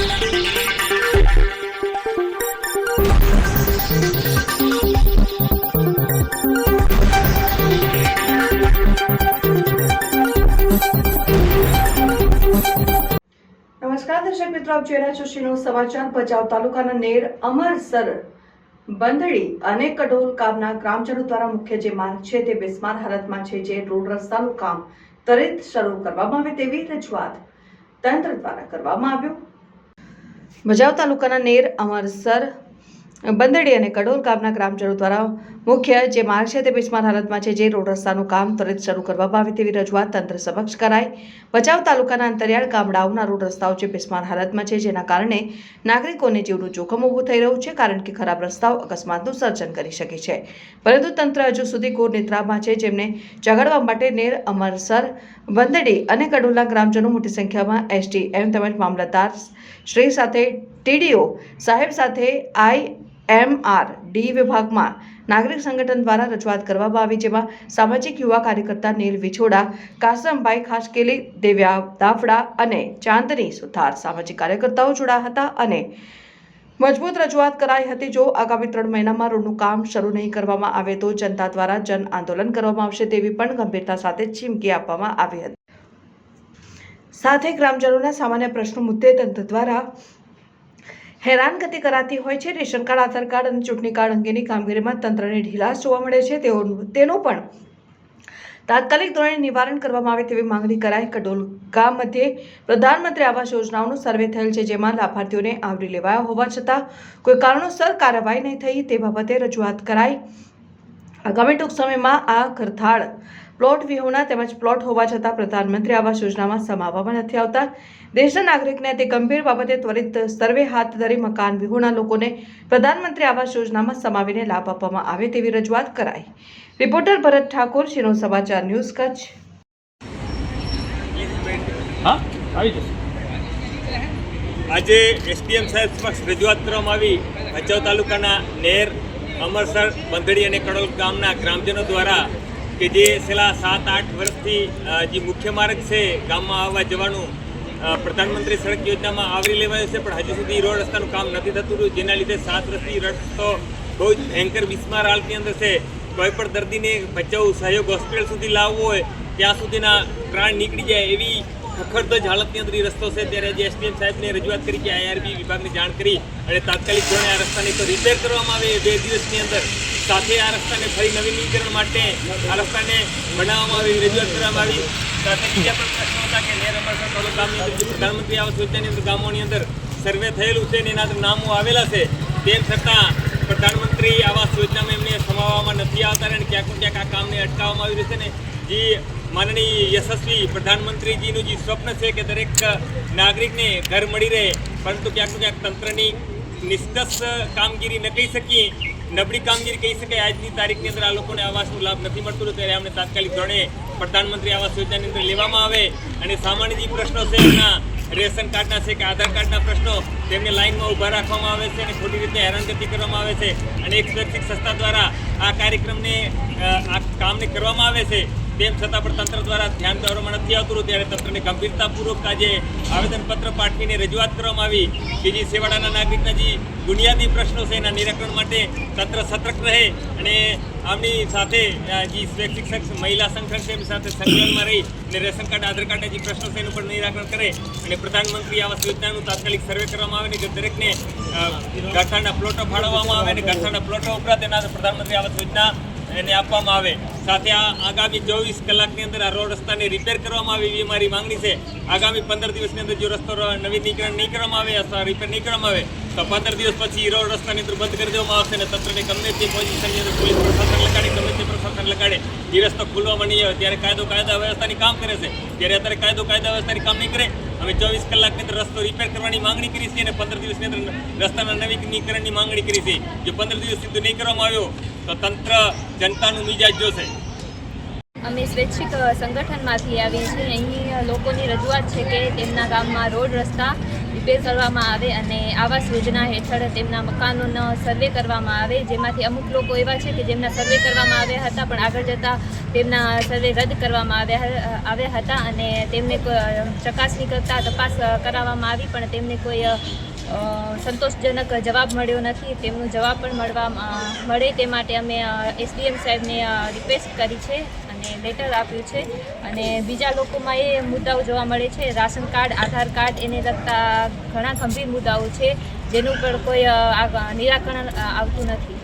નમસ્કાર દર્શક મિત્રો, આપ જોઈ રહ્યા સમાચાર ભચાઉ તાલુકાના નેર અમરસર બંધડી અને કડોલ ગામના ગ્રામજનો દ્વારા મુખ્ય જે માર્ગ છે તે બિસ્માર હાલતમાં છે જે રોડ રસ્તાનું કામ ત્વરિત શરૂ કરવામાં આવે તેવી રજૂઆત તંત્ર દ્વારા કરવામાં આવ્યું. ભચાઉ તાલુકાના નેર અમરસર બંદડી અને કડોલ ગામના ગ્રામજનો દ્વારા મુખ્ય જે માર્ગ છે તે બિસ્માર હાલતમાં છે, જે રોડ રસ્તાનું કામ ત્વરિત શરૂ કરવામાં આવે તેવી રજૂઆત તંત્ર સમક્ષ કરાઈ. ભચાઉ તાલુકાના અંતરિયાળ ગામડાઓના રોડ રસ્તાઓ જે બિસ્માર હાલતમાં છે, જેના કારણે નાગરિકોને જીવનું જોખમ ઊભું થઈ રહ્યું છે, કારણ કે ખરાબ રસ્તાઓ અકસ્માતનું સર્જન કરી શકે છે. પરંતુ તંત્ર હજુ સુધી ઘોર નિદ્રામાં છે, જેમને જગાડવા માટે નેર, અમરસર, બંદડી અને કડોલના ગ્રામજનો મોટી સંખ્યામાં એસટી એમ તેમજ મામલતદાર શ્રી સાથે ટીડીઓ સાહેબ સાથે આઈ એમ આર ડી વિભાગમાં નાગરિક સંગઠન દ્વારા રજૂઆત કરવામાં આવી જેમાં સામાજિક યુવા કાર્યકર્તા નીલ વિછોડા, કાસમભાઈ ખાસકેલી દેવ્યા દાફડા અને ચાંદની સુથાર સામાજિક કાર્યકર્તાઓ જોડાયા હતા અને મજબૂત રજૂઆત કરાઈ હતી. જો આગામી ત્રણ મહિનામાં રોડનું કામ શરૂ નહીં કરવામાં આવે તો જનતા દ્વારા જન આંદોલન કરવામાં આવશે તેવી પણ ગંભીરતા સાથે ચીમકી આપવામાં આવી હતી. સાથે ગ્રામજનોના સામાન્ય પ્રશ્નો મુદ્દે તંત્ર દ્વારા હેરાનગતિ કરાતી હોય છે. રેશન કાર્ડ, આધાર કાર્ડ અને ચૂંટણી કાર્ડ અંગેની કામગીરીમાં તંત્રને ઢીલાસ જોવા મળે છે. તેઓ તેનું પણ તાત્કાલિક ધોરણે નિવારણ કરવામાં આવે તેવી માંગણી કરાઈ. કડોલ ગામ મધ્યે પ્રધાનમંત્રી આવાસ યોજનાઓનું સર્વે થયેલ છે, જેમાં લાભાર્થીઓને આવરી લેવાયા હોવા છતાં કોઈ કારણોસર કાર્યવાહી નહીં થઈ તે બાબતે રજૂઆત કરાઈ. આગામી ટૂંક સમયમાં આ ઘરથાળ પ્લોટ વિહોણા તેમજ પ્લોટ હોવા છતાં પ્રધાનમંત્રી આવાસ યોજનામાં સમાવવામાં નથી આવતા. દેશના નાગરિકને તે ગંભીર બાબતે ત્વરિત સર્વે હાથ ધરી મકાન વિહોણા લોકોને પ્રધાનમંત્રી આવાસ યોજનામાં સમાવીને લાભ આપવામાં આવે તેવી રજૂઆત કરાઈ. રિપોર્ટર ભરત ઠાકોર શિરો સમાચાર ન્યૂઝ કચ્છ. આજે એસડીએમ સાહેબ સમક્ષ રજૂઆત કરવામાં આવી. ભચાઉ તાલુકાના નેર, અમરસર બંધડી અને કડોલ ગામના ગ્રામજનો દ્વારા કે જે છેલ્લા સાત, આઠ વર્ષથી જે મુખ્ય માર્ગ છે ગામમાં આવવા જવાનું પ્રધાનમંત્રી સડક યોજનામાં આવરી લેવાયો છે, પણ હજુ સુધી રોડ રસ્તાનું કામ નથી થતું રહ્યું, જેના લીધે સાત રસ્તી રસ્તો બહુ જ ભયંકર બિસ્માર હાલતની અંદર છે. કોઈ પણ દર્દીને બચાવવું સહયોગ હોસ્પિટલ સુધી લાવવો હોય, ત્યાં સુધીના પ્રાણ નીકળી જાય એવી ખખડધજ હાલતની અંદર રસ્તો છે. ત્યારે જે એસડીએમ સાહેબને રજૂઆત કરી કે આઈઆરબી વિભાગને જાણ કરી અને તાત્કાલિક ધોરણે આ રસ્તાને તો રિપેર કરવામાં આવે બે દિવસની અંદર. સાથે આ રસ્તાને ફરી નવીનીકરણ માટે આ રસ્તાને બનાવવામાં આવી, રજૂઆત કરવામાં આવી. સાથે બીજા પણ પ્રશ્નો હતા કે નેર અમરસર ગામની અંદર પ્રધાનમંત્રી આવાસ યોજનાની અંદર ગામોની અંદર સર્વે થયેલું છે અને એના નામો આવેલા છે, તેમ છતાં પ્રધાનમંત્રી આવાસ યોજનામાં એમને સમાવવામાં નથી આવતા અને ક્યાંક ક્યાંક આ કામને અટકાવવામાં આવ્યું છે ને જે માનનીય યશસ્વી પ્રધાનમંત્રીજીનું જે સ્વપ્ન છે કે દરેક નાગરિકને ઘર મળી રહે, પરંતુ ક્યાંક ક્યાંક તંત્રની નિષ્કર્ષ કામગીરી ન કહી શકીએ નબળી કામગીરી કહી શકાય. આજની તારીખની અંદર આ લોકોને આવાસનો લાભ નથી મળતો. ત્યારે અમને તાત્કાલિક ધોરણે પ્રધાનમંત્રી આવાસ યોજનાની અંદર લેવામાં આવે. અને સામાન્ય જે પ્રશ્નો છે એમના રેશન કાર્ડના છે કે આધાર કાર્ડના પ્રશ્નો, તેમને લાઇનમાં ઊભા રાખવામાં આવે છે અને ખોટી રીતે હેરાનગતિ કરવામાં આવે છે. અને એક સ્વૈચ્છિક સંસ્થા દ્વારા આ કાર્યક્રમને આ કામને કરવામાં આવે છે. તેમ છતાં પણ તંત્ર દ્વારા ધ્યાન દોરવામાં નથી આવતું. ત્યારે તંત્રને ગંભીરતાપૂર્વક આજે આવેદનપત્ર પાઠવીને રજૂઆત કરવામાં આવી. કે જે સેવાડાના નાગરિકના જે બુનિયાદી પ્રશ્નો છે એના નિરાકરણ માટે તંત્ર સતર્ક રહે અને આમની સાથે જે સ્વૈચ્છિક મહિલા સંગઠન છે એમની સાથે સંકલનમાં રહી અને રેશન કાર્ડ આધાર કાર્ડના જે પ્રશ્નો છે એનું પણ નિરાકરણ કરે અને પ્રધાનમંત્રી આવાસ યોજનાનું તાત્કાલિક સર્વે કરવામાં આવે અને જે દરેકને અ, પ્લોટો ફાળવવામાં આવે અને ગઠાણના પ્લોટો ઉપરાંત એના પ્રધાનમંત્રી આવાસ યોજના એને આપવામાં આવે. સાથે આ આગામી ચોવીસ કલાકની અંદર આ રોડ રસ્તાને રિપેર કરવામાં આવે એવી મારી માંગણી છે. આગામી પંદર દિવસની અંદર જો રસ્તો નવીનીકરણ નહીં કરવામાં આવે અથવા રિપેર નહીં કરવામાં આવે, તો પંદર દિવસ પછી રોડ રસ્તાની અંદર બંધ કરી દેવામાં આવશે અને તંત્રને ગમે તે પોઝિશનની અંદર પોલીસ પ્રશાસન લગાડે, ગમે તે પ્રશાસન લગાડે એ રસ્તો ખુલવામાં નહીં આવે ત્યારે કાયદો કાયદા વ્યવસ્થાની કામ કરે છે. ત્યારે અત્યારે કાયદો કાયદા વ્યવસ્થાની કામ નહીં કરે અમે ચોવીસ કલાકની અંદર રસ્તો રિપેર કરવાની માંગણી કરી છે અને પંદર દિવસની અંદર રસ્તાના નવીનીકરણની માંગણી કરી છે. જો પંદર દિવસ સુધી નહીં કરવામાં આવ્યો, તો તંત્ર જનતાનું મિજાજ જોશે. અમે સ્વૈચ્છિક સંગઠનમાંથી આવીએ છીએ. અહીં લોકોની રજૂઆત છે કે તેમના ગામમાં રોડ રસ્તા રિપેર કરવામાં આવે અને આવાસ યોજના હેઠળ તેમના મકાનોનો સર્વે કરવામાં આવે. જેમાંથી અમુક લોકો એવા છે કે જેમના સર્વે કરવામાં આવ્યા હતા, પણ આગળ જતાં તેમના સર્વે રદ કરવામાં આવ્યા આવ્યા હતા અને તેમને ચકાસણી કરતાં તપાસ કરાવવામાં આવી, પણ તેમને કોઈ સંતોષજનક જવાબ મળ્યો નથી. તેમનો જવાબ પણ મળવા મળે તે માટે અમે એસડીએમ સાહેબને રિક્વેસ્ટ કરી છે. અને લેટર આપ્યું છે. અને બીજા લોકોમાં એ મુદ્દાઓ જોવા મળે છે. રાશન કાર્ડ, આધાર કાર્ડ, એને લગતા ઘણા ગંભીર મુદ્દાઓ છે, જેનું પર કોઈ નિરાકરણ આવતું નથી.